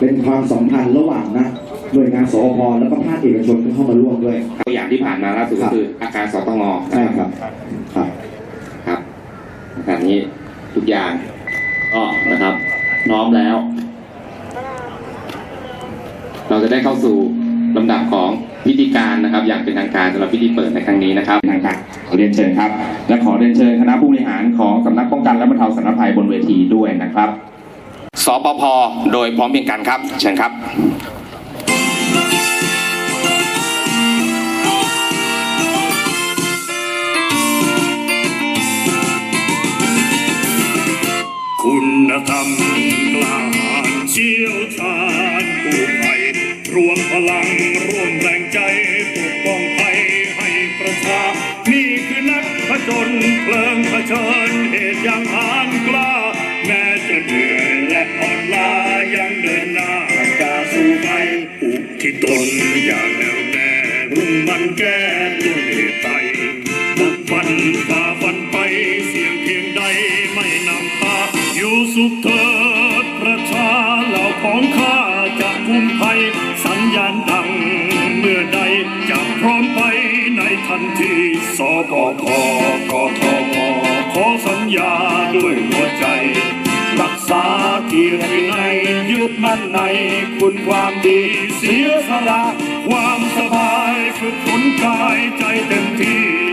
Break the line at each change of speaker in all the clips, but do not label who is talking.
เป็นความสัมพันธ์ระหว่างนะหน่วยงานสอพแล้วก็ภาคเอกชนที่เข้ามาร่วมด้วย
ตัวอย่างที่ผ่านมาล่าสุดก็คืออาคารสตง
ใช่ครับ ครับ
ครับอาคารนี้ทุกอย่าง
ก็นะครับ น้อมแล้ว
เราจะได้เข้าสู่ลำดับของพิธีการนะครับ อย่างเป็นทางการสำหรับพิธีเปิดในครั้งนี้นะครับทางการขอเรียนเชิญครับ และขอเรียนเชิญคณะผู้บริหารของสำนักป้องกันและบรรเทาสาธารณภัยบนเวทีด้วยนะครับส ปพโดยพร้อมเพรียงกันครับเชิญครับ
คุณธรรมกล้าหาญเชี่ยวชาญกู้ภัยรวมพลังร่วมแรงใจปกป้องภัยให้ประชา นี่คือนักผจญเพลิงเผชิญเหตุอย่างหานกล้า ทิศตนอย่างแน่วแน่รุ่งมันแก้ด้วเหตุใดบุกฟันฝ่าฟันไปเสียงเพียงใดไม่นำพาอยู่สุขเถิดประชาเหล่าของข้าจะคุ้มภัย สัญญาณดังเมื่อใดจะพร้อมไปในทันทีสปพกท มั่นในคุณความดีเสียสละ ความสบายฝึกฝนกายใจเต็มที่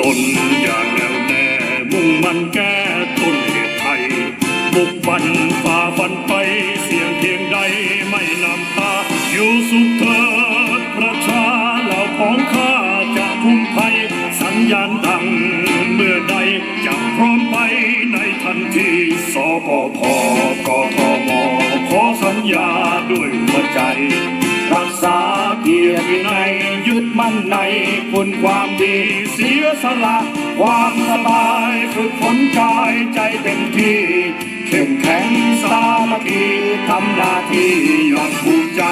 ตนอย่างแน่วแน่มุ่งมันแก้ต้นเหตุภัยบุกบันฝ่าฟันไปเสียงเพียงใดไม่นำพาอยู่สุขเถิดประชาเหล่าของข้าจะคุ้มภัยสัญญาณดังเมื่อใดจะพร้อมไปในทันทีสปพกทมขอสัญญาด้วยหัวใจ ยรติวินัยยึดมั่นในคุณความดีเสียสละ ความสบายฝึกฝนกายใจเต็มที่เข้มแข็งสามัคคีทำหน้าที่ย่างภูมิใจ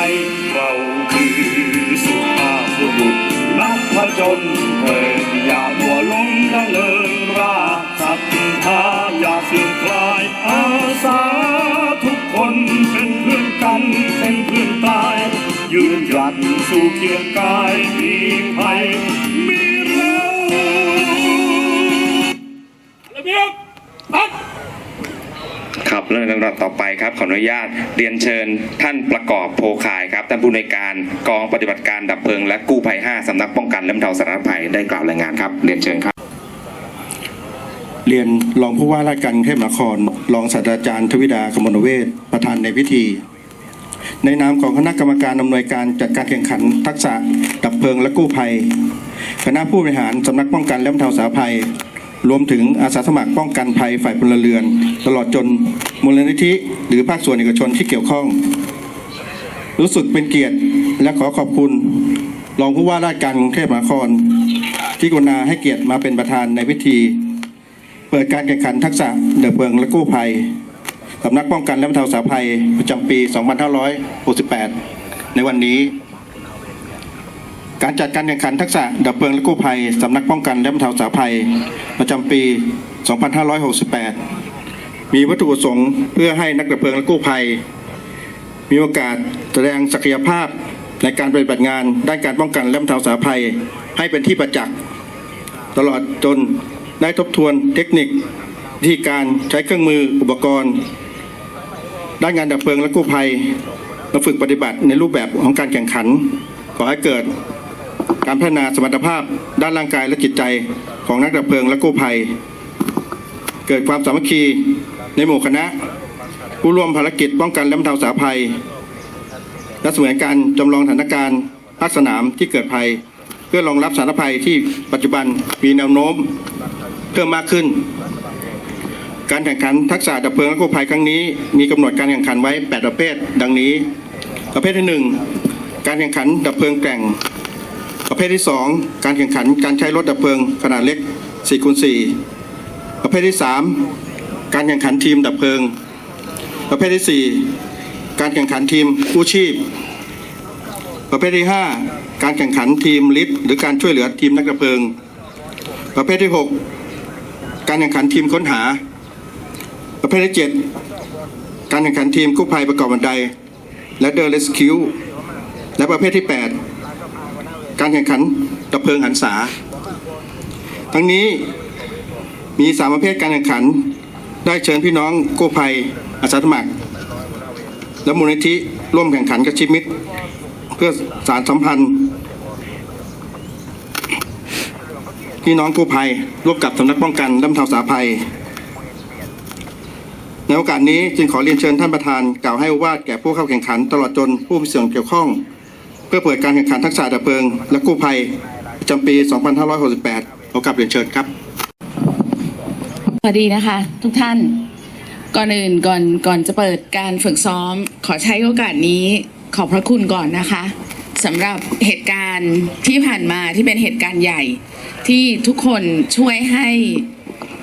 เราคือสุภาพบุรุษนักผจญเพลิงอย่าหัวลงละเลิงรา สู่เคียงกายมีภัยมีเรา
ครับเรื่องลำดับต่อไปครับขออนุญาตเรียนเชิญท่านประกอบโพคายครับท่านผู้ในวยการกองปฏิบัติการดับเพลิงและกู้ภัย 5สำนักป้องกันและบรรเทาสาธารณภัยได้กล่าวรายงานครับเรียนเชิญครับ
เรียนรองผู้ว่าราชการกรุงเทพมหานคร รองศาสตราจารย์ทวิดากมลเวชประธานในพิธี ในนามของคณะกรรมการอำนวยการจัดการแข่งขัน ทักษะดับเพลิงและกู้ภัย คณะผู้บริหารสำนักป้องกันและบรรเทาสาธารณภัย รวมถึงอาสาสมัครป้องกันภัยฝ่ายพลเรือน ตลอดจนมูลนิธิ หรือภาคส่วนเอกชนที่เกี่ยวข้อง รู้สึกเป็นเกียรติและขอขอบคุณ รองผู้ว่าราชการกรุงเทพมหานคร ที่กรุณาให้เกียรติมาเป็นประธานในพิธี เปิดการแข่งขันทักษะดับเพลิงและกู้ภัย สำนักป้องกันและบรรเทาสาธารณภัยประจำปี 2568 ในวันนี้ การจัดการแข่งขันทักษะดับเพลิงและกู้ภัยสำนักป้องกันและบรรเทาสาธารณภัยประจำปี 2568 มีวัตถุประสงค์เพื่อให้นักดับเพลิงและกู้ภัย มีโอกาสแสดงศักยภาพในการปฏิบัติงานด้านการป้องกันและบรรเทาสาธารณภัยให้เป็นที่ประจักษ์ตลอดจนได้ทบทวนเทคนิควิธีการใช้เครื่องมืออุปกรณ์ ด้านงานดับเพลิงและกู้ภัยมาฝึกปฏิบัติในรูปแบบของการแข่งขัน ขอให้เกิดการพัฒนาสมรรถภาพด้านร่างกายและจิตใจของนักดับเพลิงและกู้ภัย เกิดความสามัคคีในหมู่คณะ ผู้ร่วมภารกิจป้องกันและบรรเทาสาภัย และเสมือนการจำลองสถานการณ์ภาคสนามที่เกิดภัย เพื่อรองรับสถานภัยที่ปัจจุบันมีแนวโน้มเพิ่มมากขึ้น การแข่งขันทักษะดับเพลิงและกู้ภัยครั้งนี้ มีกำหนดการแข่งขันไว้ 8 ประเภท ดังนี้ ประเภทที่ 1 การแข่งขันดับเพลิงแกร่ง ประเภทที่ 2 การแข่งขันการใช้รถดับเพลิงขนาดเล็ก4คูณ4ประเภทที่ 3 การแข่งขันทีมดับเพลิง ประเภทที่ 4 การแข่งขันทีมกู้ชีพ ประเภทที่ 5 การแข่งขันทีมลิฟต์หรือการช่วยเหลือทีมนักดับเพลิง ประเภทที่ 6 การแข่งขันทีมค้นหา ประเภทที่7การแข่งขันทีมกู้ภัยประกอบบันได และเดอร์เลสคิวและประเภทที่ 8 การแข่งขันดับเพลิงหันษา ทั้งนี้มีสามประเภทการแข่งขัน ได้เชิญพี่น้องกู้ภัยอาสาสมัคร และมูลนิธิร่วมแข่งขันกับชิมิต เพื่อสารสัมพันธ์ พี่น้องกู้ภัยร่วมกับสำนักป้องกันและบรรเทาสาภัย ในโอกาสนี้จึงขอเรียนเชิญท่านประธานกล่าวให้โอวาดแก่ผู้เข้าแข่งขัน ตลอดจนผู้มีส่วนเกี่ยวข้อง เพื่อเปิดการแข่งขันทักษะดับเพลิง และกู้ภัยประจำปี 2568ขอกลับเรียนเชิญครับ
สวัสดีนะคะ ทุกท่านก่อนอื่นก่อนก่อนจะเปิดการฝึกซ้อม ขอใช้โอกาสนี้ขอบพระคุณก่อนนะคะสำหรับเหตุการณ์ที่ผ่านมาที่เป็นเหตุการณ์ใหญ่ ที่ทุกคนช่วยให้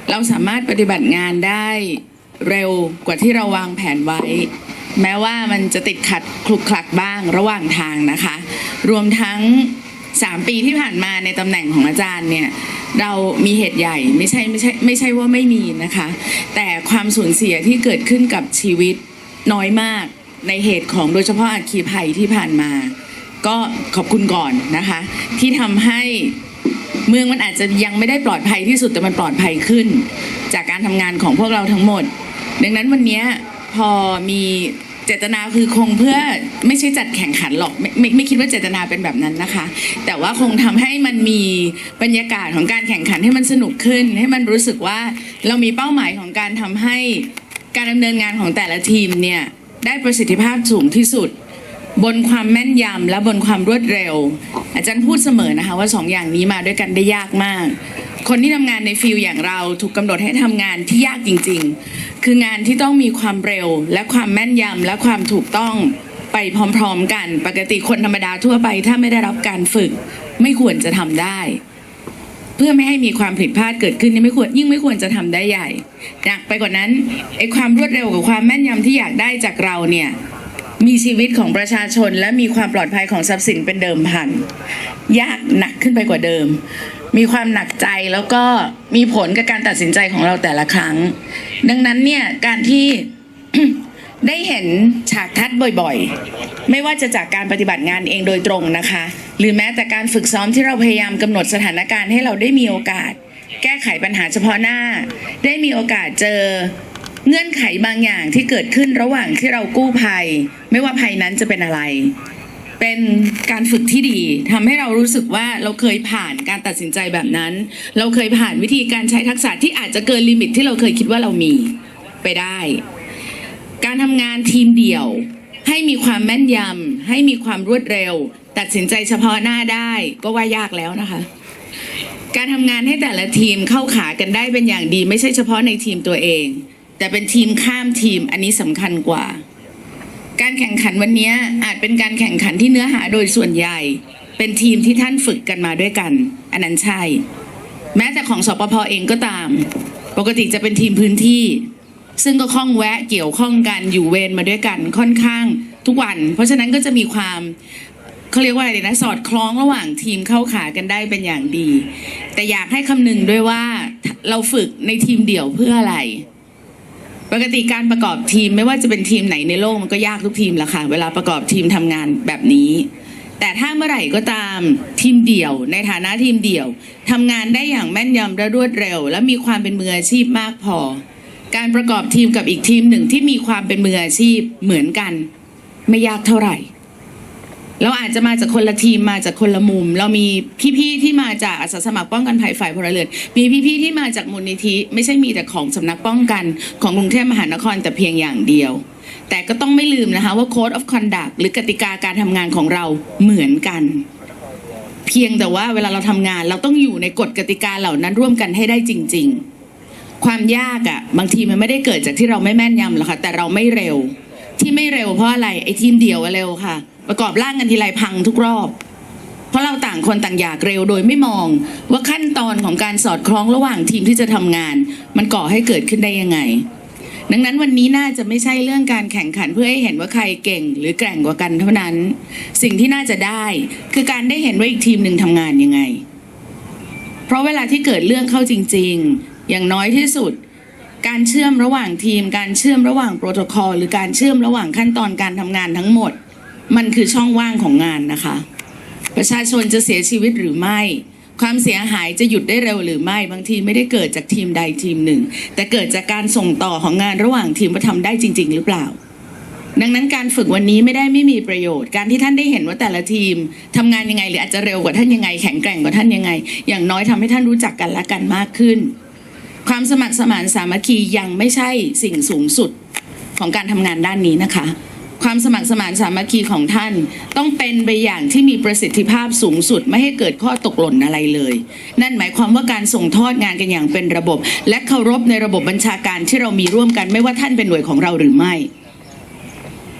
เราสามารถปฏิบัติงานได้ เร็วกว่าที่เราวางแผนไว้ แม้ว่ามันจะติดขัดคลุกคลักบ้างระหว่างทางนะคะ รวมทั้ง 3 ปีที่ผ่านมาในตำแหน่งของอาจารย์เนี่ยเรามีเหตุใหญ่ไม่ใช่ไม่ใช่ไม่ใช่ว่าไม่มีนะคะ แต่ความสูญเสียที่เกิดขึ้นกับชีวิตน้อยมากในเหตุของโดยเฉพาะอัคคีภัยที่ผ่านมา ก็ขอบคุณก่อนนะคะ ที่ทำให้เมืองมันอาจจะยังไม่ได้ปลอดภัยที่สุดแต่มันปลอดภัยขึ้น จากการทำงานของพวกเราทั้งหมด ดังนั้นวันนี้พอมีเจตนาคือคงเพื่อไม่ใช่จัดแข่งขันหรอกไมไม่ไม่คิดว่าเจตนาเป็นแบบนั้นนะคะ แต่ว่าคงทำให้มันมีบรรยากาศของการแข่งขันให้มันสนุกขึ้น ให้มันรู้สึกว่าเรามีเป้าหมายของการทำให้การดำเนินงานของแต่ละทีมเนี่ยได้ประสิทธิภาพสูงที่สุด บนความแม่นยำและบนความรวดเร็ว อาจารย์พูดเสมอนะคะว่าสองอย่างนี้มาด้วยกันได้ยากมาก คนที่ทำงานในฟิลอย่างเราถูกกำหนดให้ทำงานที่ยากจริง ๆ คืองานที่ต้องมีความเร็ว และความแม่นยำและความถูกต้องไปพร้อมๆกัน ปกติคนธรรมดาทั่วไป ถ้าไม่ได้รับการฝึก ไม่ควรจะทำได้ เพื่อไม่ให้มีความผิดพลาดเกิดขึ้นนี่ไม่ควรยิ่งไม่ควรจะทำได้ใหญ่หนักไปกว่านั้นไอ้ความรวดเร็วกับความแม่นยำที่อยากได้จากเราเนี่ยมีชีวิตของประชาชนและมีความปลอดภัยของทรัพย์สินเป็นเดิมพันยากหนักขึ้นไปกว่าเดิม มีความหนักใจแล้วก็มีผลกับการตัดสินใจของเราแต่ละครั้ง ดังนั้นเนี่ยการที่ได้เห็นฉากทัดบ่อยๆ ไม่ว่าจะจากการปฏิบัติงานเองโดยตรงนะคะ หรือแม้แต่การฝึกซ้อมที่เราพยายามกำหนดสถานการณ์ให้เราได้มีโอกาส แก้ไขปัญหาเฉพาะหน้า ได้มีโอกาสเจอเงื่อนไขบางอย่างที่เกิดขึ้นระหว่างที่เรากู้ภัย ไม่ว่าภัยนั้นจะเป็นอะไร เป็นการฝึกที่ดีทำให้เรารู้สึกว่าเราเคยผ่านการตัดสินใจแบบนั้น เราเคยผ่านวิธีการใช้ทักษะที่อาจจะเกินลิมิตที่เราเคยคิดว่าเรามีไปได้ การทำงานทีมเดี่ยว ให้มีความแม่นยำให้มีความรวดเร็ว ตัดสินใจเฉพาะหน้าได้ก็ว่ายากแล้วนะคะ การทำงานให้แต่ละทีมเข้าขากันได้เป็นอย่างดี ไม่ใช่เฉพาะในทีมตัวเอง แต่เป็นทีมข้ามทีมอันนี้สำคัญกว่า การแข่งขันวันนี้อาจเป็นการแข่งขันที่เนื้อหาโดยส่วนใหญ่ เป็นทีมที่ท่านฝึกกันมาด้วยกัน อันนั้นใช่ แม้แต่ของสปพเองก็ตาม ปกติจะเป็นทีมพื้นที่ ซึ่งก็คล่องแวะเกี่ยวข้องกันอยู่เวรมาด้วยกันค่อนข้างทุกวัน เพราะฉะนั้นก็จะมีความเขาเรียกว่าอะไรนะสอดคล้องระหว่างทีมเข้าขากันได้เป็นอย่างดี แต่อยากให้คำนึงด้วยว่าเราฝึกในทีมเดี่ยวเพื่ออะไร ปกติการประกอบทีมไม่ว่าจะเป็นทีมไหนในโลกมันก็ยากทุกทีมแหละค่ะ เวลาประกอบทีมทำงานแบบนี้ แต่ถ้าเมื่อไหร่ก็ตามทีมเดี่ยวในฐานะทีมเดี่ยวทำงานได้อย่างแม่นยำและรวดเร็ว และมีความเป็นมืออาชีพมากพอ การประกอบทีมกับอีกทีมหนึ่งที่มีความเป็นมืออาชีพเหมือนกัน ไม่ยากเท่าไหร่ เราอาจจะมาจากคนละทีมมาจากคนละมุม เรามีพี่ๆที่มาจากอาสาสมัครป้องกันภัยฝ่ายพลเรือนมีพี่ๆที่มาจากมูลนิธิ ไม่ใช่มีแต่ของสำนักป้องกันของกรุงเทพมหานครแต่เพียงอย่างเดียว แต่ก็ต้องไม่ลืมนะคะว่า Code of Conduct หรือกติกาการทำงานของเราเหมือนกัน เพียงแต่ว่าเวลาเราทำงานเราต้องอยู่ในกฎกติกาเหล่านั้นร่วมกันให้ได้จริง ๆ ความยากอะ่ะบางทีมันไม่ได้เกิดจากที่เราไม่แม่นยำหรอกค่ะแต่เราไม่เร็ว ที่ไม่เร็วเพราะอะไรไอ้ทีมเดียวเร็วค่ะ ประกอบร่างกันทีไรพังทุกรอบ เพราะเราต่างคนต่างอยากเร็วโดยไม่มองว่าขั้นตอนของการสอดคล้องระหว่างทีมที่จะทำงาน มันก่อให้เกิดขึ้นได้ยังไง ดังนั้นวันนี้น่าจะไม่ใช่เรื่องการแข่งขันเพื่อให้เห็นว่าใครเก่ง หรือแกร่งกว่ากันเท่านั้น สิ่งที่น่าจะได้คือการได้เห็นว่าอีกทีมหนึ่งทำงานยังไง เพราะเวลาที่เกิดเรื่องเข้าจริง ๆ อย่างน้อยที่สุดการเชื่อมระหว่างทีม การเชื่อมระหว่างโปรโตคอลหรือการเชื่อมระหว่างขั้นตอนการทำงานทั้งหมด มันคือช่องว่างของงานนะคะ ประชาชนจะเสียชีวิตหรือไม่ ความเสียหายจะหยุดได้เร็วหรือไม่บางทีไม่ได้เกิดจากทีมใดทีมหนึ่ง แต่เกิดจากการส่งต่อของงานระหว่างทีมว่าทำได้จริง ๆ หรือเปล่า ดังนั้นการฝึกวันนี้ไม่ได้ไม่มีประโยชน์ การที่ท่านได้เห็นว่าแต่ละทีมทำงานยังไงหรืออาจจะเร็วกว่าท่านยังไง แข็งแกร่งกว่าท่านยังไง อย่างน้อยทำให้ท่านรู้จักกันและกันมากขึ้น ความสมัครสมานสามัคคียังไม่ใช่สิ่งสูงสุดของการทำงานด้านนี้นะคะ ความสมัครสมานสามัคคีของท่าน ต้องเป็นไปอย่างที่มีประสิทธิภาพสูงสุดไม่ให้เกิดข้อตกหล่นอะไรเลย นั่นหมายความว่าการส่งทอดงานกันอย่างเป็นระบบ และเคารพในระบบบัญชาการที่เรามีร่วมกัน ไม่ว่าท่านเป็นหน่วยของเราหรือไม่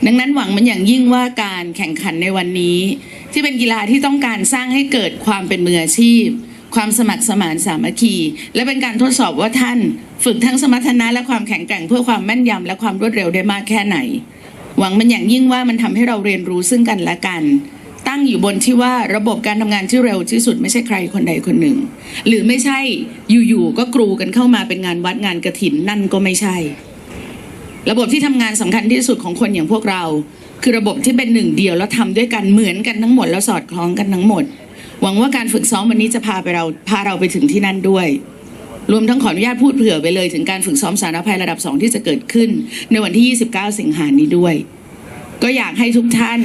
ดังนั้นหวังมันอย่างยิ่งว่าการแข่งขันในวันนี้ ที่เป็นกีฬาที่ต้องการสร้างให้เกิดความเป็นมืออาชีพ ความสมัครสมานสามัคคี และเป็นการทดสอบว่าท่าน ฝึกทั้งสมรรถนะและความแข็งแกร่งเพื่อความแม่นยำและความรวดเร็วได้มากแค่ไหน หวังมันอย่างยิ่งว่ามันทำให้เราเรียนรู้ซึ่งกันและกัน ตั้งอยู่บนที่ว่าระบบการทำงานที่เร็วที่สุดไม่ใช่ใครคนใดคนหนึ่ง หรือไม่ใช่อยู่ๆก็กรูกันเข้ามาเป็นงานวัดงานกระถินนั่นก็ไม่ใช่ ระบบที่ทำงานสำคัญที่สุดของคนอย่างพวกเรา คือระบบที่เป็นหนึ่งเดียวแล้วทำด้วยกันเหมือนกันทั้งหมดแล้วสอดคล้องกันทั้งหมด หวังว่าการฝึกซ้อมวันนี้จะพาไปเราพาเราไปถึงที่นั่นด้วย รวมทั้งขออนุญาตพูดเผื่อไปเลยถึงการฝึกซ้อมสารภัยระดับสองที่จะเกิดขึ้น ในวันที่ 29 สิงหานี้ด้วย ก็อยากให้ทุกท่าน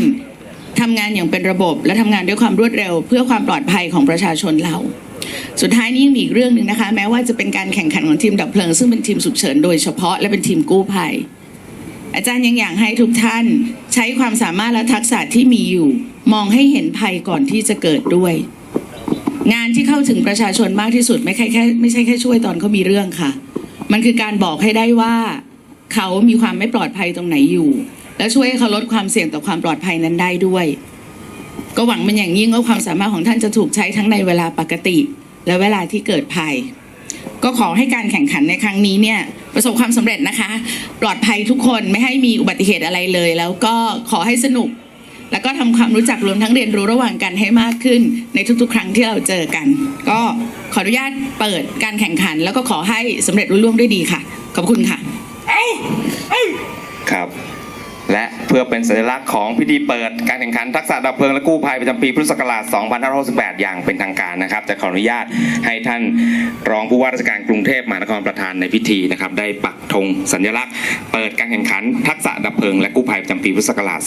ทำงานอย่างเป็นระบบและทำงานด้วยความรวดเร็ว เพื่อความปลอดภัยของประชาชนเรา สุดท้ายนี้ยังมีอีกเรื่องหนึ่งนะคะ แม้ว่าจะเป็นการแข่งขันของทีมดับเพลิง ซึ่งเป็นทีมฉุกเฉินโดยเฉพาะและเป็นทีมกู้ภัย อาจารย์ยังอยากให้ทุกท่านใช้ความสามารถและทักษะที่มีอยู่ มองให้เห็นภัยก่อนที่จะเกิดด้วย งานที่เข้าถึงประชาชนมากที่สุดไม่ใช่แค่ไม่ใช่แค่ช่วยตอนเขามีเรื่องค่ะ มันคือการบอกให้ได้ว่าเขามีความไม่ปลอดภัยตรงไหนอยู่ และช่วยให้เขาลดความเสี่ยงต่อความปลอดภัยนั้นได้ด้วย ก็หวังเป็นอย่างยิ่งว่าความสามารถของท่านจะถูกใช้ทั้งในเวลาปกติ และเวลาที่เกิดภัย ก็ขอให้การแข่งขันในครั้งนี้เนี่ยประสบความสำเร็จนะคะ ปลอดภัยทุกคนไม่ให้มีอุบัติเหตุอะไรเลย แล้วก็ขอให้สนุก แล้วก็ทำความรู้จักรวมทั้งเรียนรู้ระหว่างกันให้มากขึ้นในทุกๆ ครั้งที่เราเจอกัน ก็ขออนุญาตเปิดการแข่งขัน แล้วก็ขอให้สำเร็จรุ่ล่วงด้วยดีค่ะ ขอบคุณค่ะ
ครับ และเพื่อเป็นสัญลักษณ์ของพิธีเปิดการแข่งขันทักษะดับเพลิงและกู้ภัยประจำปีพุทธศักราช 2568 อย่างเป็นทางการนะครับ จะขออนุญาตให้ท่านรองผู้ว่าราชการกรุงเทพมหานครประธานในพิธีนะครับ ได้ปักธงสัญลักษณ์ เปิดการแข่งขันทักษะดับเพลิงและกู้ภัยประจำปีพุทธศักราช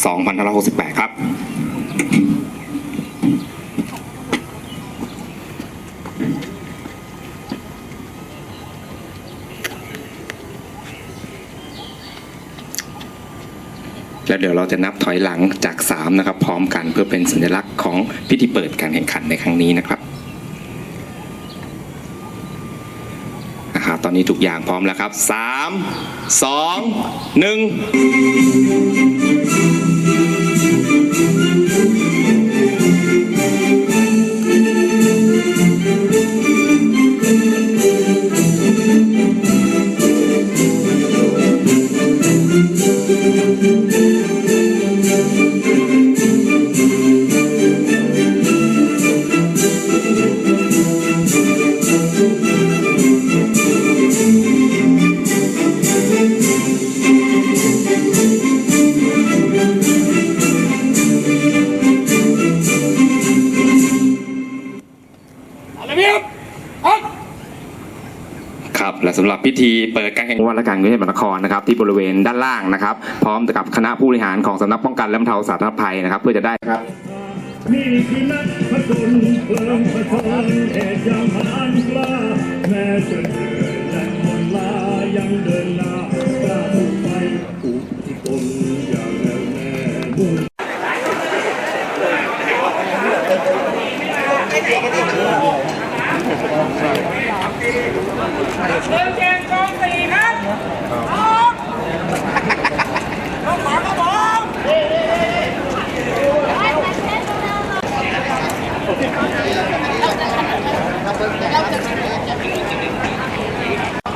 2568 ครับ แล้วเดี๋ยวเราจะนับถอยหลังจาก 3 นะครับ พร้อมกันเพื่อเป็นสัญลักษณ์ของพิธีเปิดการแข่งขันในครั้งนี้นะครับนะครับตอนนี้ทุกอย่างพร้อมแล้วครับ 3 2 1 และสำหรับพิธีเปิดการแข่งขันว่าราชการกรุงเทพมหานครนะครับที่บริเวณด้านล่างนะครับ พร้อมกับคณะผู้บริหารของสำนักป้องกันและบรรเทาสาธารณภัยนะครับ เพื่อจะได้ครับ
นี่คือนักผจญเพลิงผจญเหตุยามหานกล้าแม้จะเหนื่อยและหมดลายังเดินหน้ากล้ามุ่งไปอุทิศตนอย่างน่วแน่มุ่ง
ม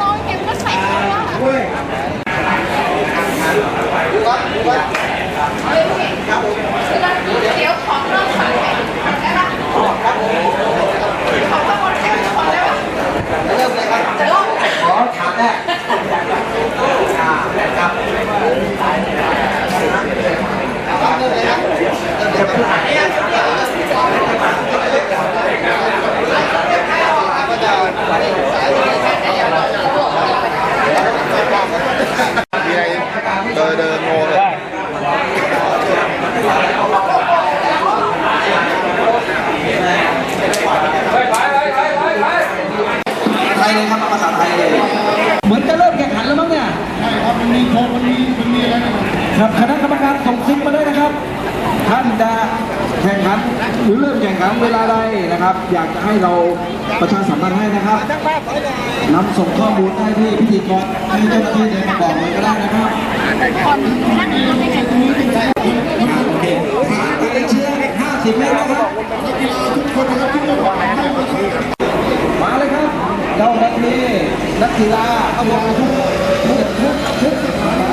องเห็นก็ใส่ตัว เดี๋ยวของเราใส่ได้ปะของข้างบนแค่ของได้ปะเริ่มเลยครับจะเริ่ม
ไทยเลยครับภาษาไทยเลย เหมือนจะเริ่มแข่งขันแล้วมั้งเนี่ย ใช่ครับ มันมีโชว์มันมีมันมีอะไร ครับคณะกรรมการส่งซิกมาด้วยนะครับ ท่านจะแข่งขันหรือเริ่มแข่งขันเวลาใดนะครับ อยากจะให้เราประชาสัมพันธ์ให้นะครับนำส่งข้อมูลได้ที่พิธีกรที่เจ้าหน้าที่เดินบอกเลยก็ได้นะครับโอเคผ่าไปเชื่อ50เมตรนะครับทุกคนะครับมาเลยครับเราแบบนี้นักกีฬาเอามาทุกทุกทุกทุก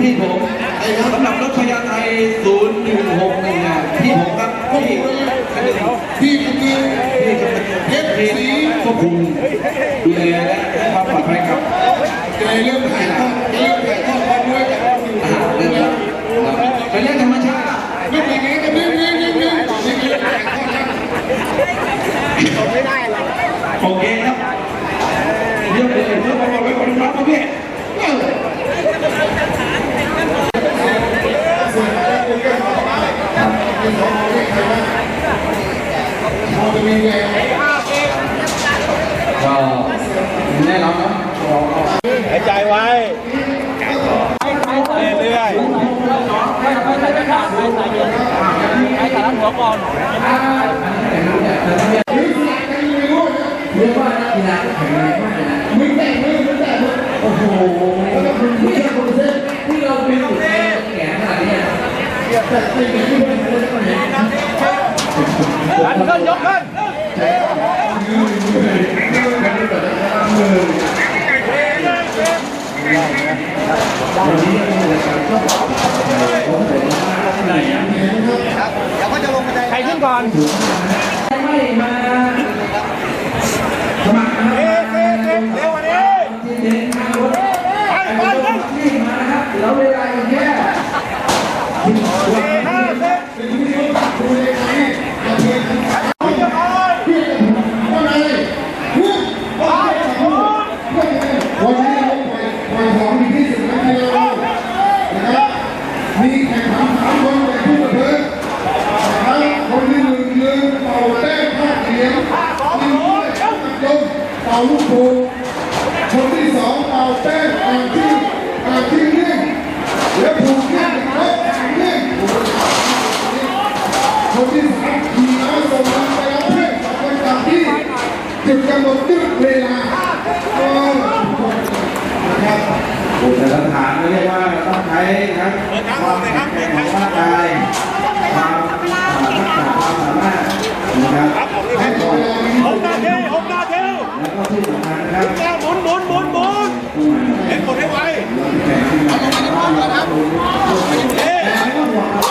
พี่ผมสำหรับรถพยาไทย016นี่ยพี่ผมครับพี่พี่กำลังพี่กำลังเย็บสีควบคุมดูแลและให้ความปลอดภัยกับในเรื่องถ่ายทอดในเรื่องถ่ายทอดความด้วยกันเรื่องแล้วเป็นเรื่องธรรมชาติไม่เป็นอย่างนี้ก็นิ่งนิ่งนิ่งนิ่งนี่คือถ่ายทอดครับโอเคครับเรื่องเลยเรื่องมาไว้คนรับมาพี่ ก็แน่นอนเนาะ
หายใจไว้เรื่อยๆให้ให้ให้ให้ให้สาระหัวก่อน
เยกว่านักกีฬางแรงมากเลยนะมึงแต่งมึงมึงแต่งมึงโอ้โห แต่ตีกันที่มันเลยก็เห็น
ดันขึ้นยกขึ้นใครขึ้นก่อน
ไม่มาสมัครนะ
เอ๊ะเอ๊ะเอ๊ะเร็วกว่านี้แล้วเวลาอีกแค่
วันนี้เราปล่อยปล่อยของดีที่สุดในไทยเรานะครับมีแข่งขันสามคนแต่ผู้ประเสริฐนะครับคนที่หนึ่งลืมเป่าแต้มภาคเหรียญลืมด้วยตัดลมเป่าลูกโป่งคนที่สองเป่าแต้มอ่างที่อ่างที่เลี้ยงแล้วผูกเลี้ยงครบเลี้ยงคนที่สามขี่ม้าส่งมันไปเอาเพื่อนสองคนจากที่จุดกำหนดจุดเวลาเออนะครับ
บุตรสถานเรียกว่าต้องใช้ครับความแข็งแกร่งของร่างกายความทักษะความสามารถนะครับให้ก่อนหกนาทีหกนาทีแล้วก็ที่สำคัญนะครับหมุนหมุนหมุนหมุนเห็นคนให้ไวแข่งขึ้นมาต้องรับรู้แต่ไม่ต้องห่วงครับ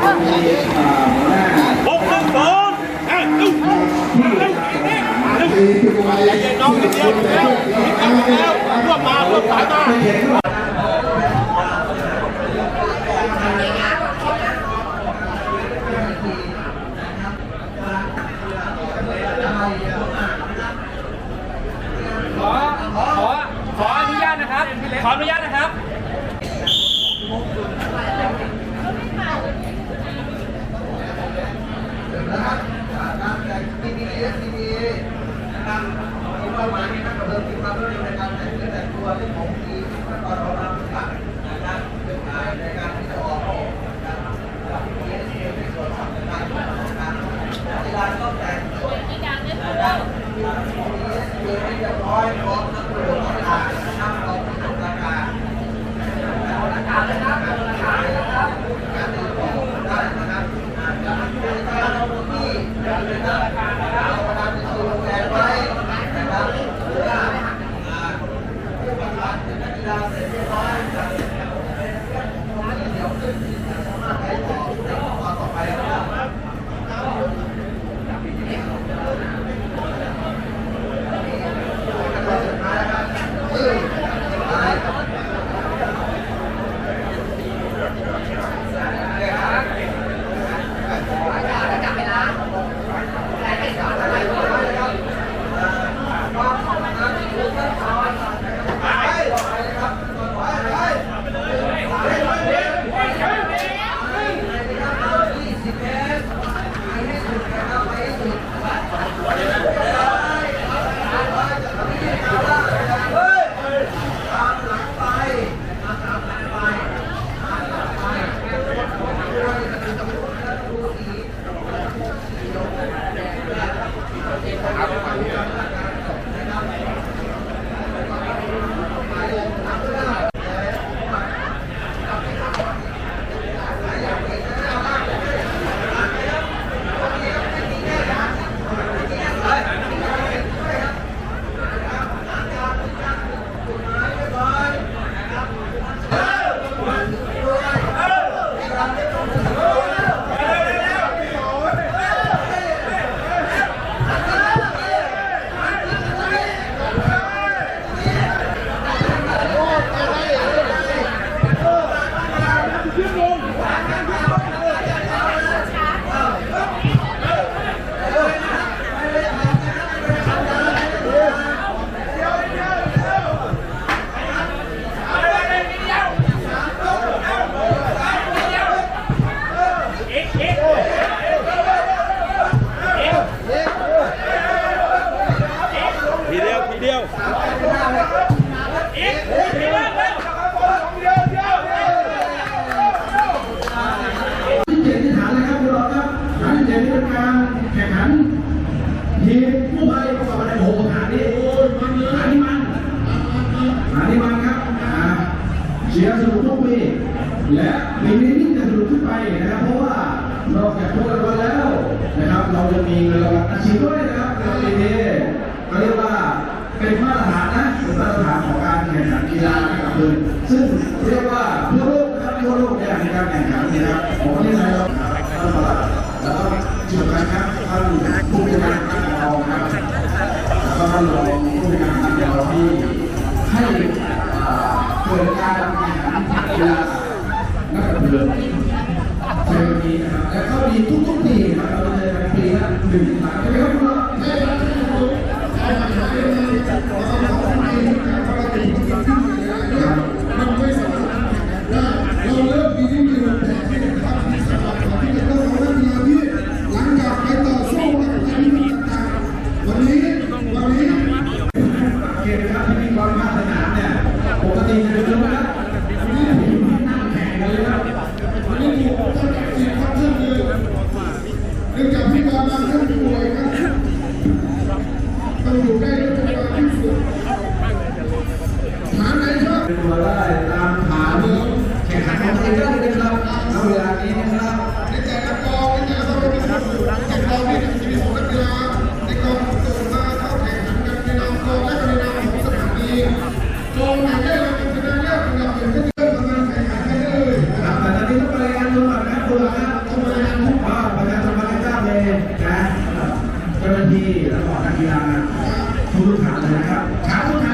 เรามีอ่าหัวหน้า
หกหนึ่งศูนย์เอ้ยเอ้ย
ตีจุดไว้น้องเดียวเดียวแล้วรวบมาร
ขอขอ ขออนุญาตนะครับ ขออนุญาตนะครับ
ที
และปีนี้นี่จะสนุกขึ้นไปนะครับ เพราะว่านอกจากพวกเราแล้วนะครับ เราจะมีเงินรางวัลอาชีพด้วยนะครับในปีนี้ก็เรียกว่าเป็นมาตรฐานนะเป็นมาตรฐานของการแข่งขันกีฬานะครับคือซึ่งเรียกว่าทั่วโลกนะครับทั่วโลกเนี่ยมีการแข่งขันนะครับของประเทศไทยเราท่านประหลัดแล้วก็ที่สำคัญครับท่านผู้บริหารของเราครับแล้วก็ท่านรองผู้บริหารของเราที่ให้เกิดการ
แข่งขันกี
ฬา ตัวก่อนนะคุณครับต้องรายงานทุกข้อประชาชนมาให้ทราเลยนะเจ้าหน้าที่แล้วก็นักกีฬาทุกท่านเลยนะครับครับ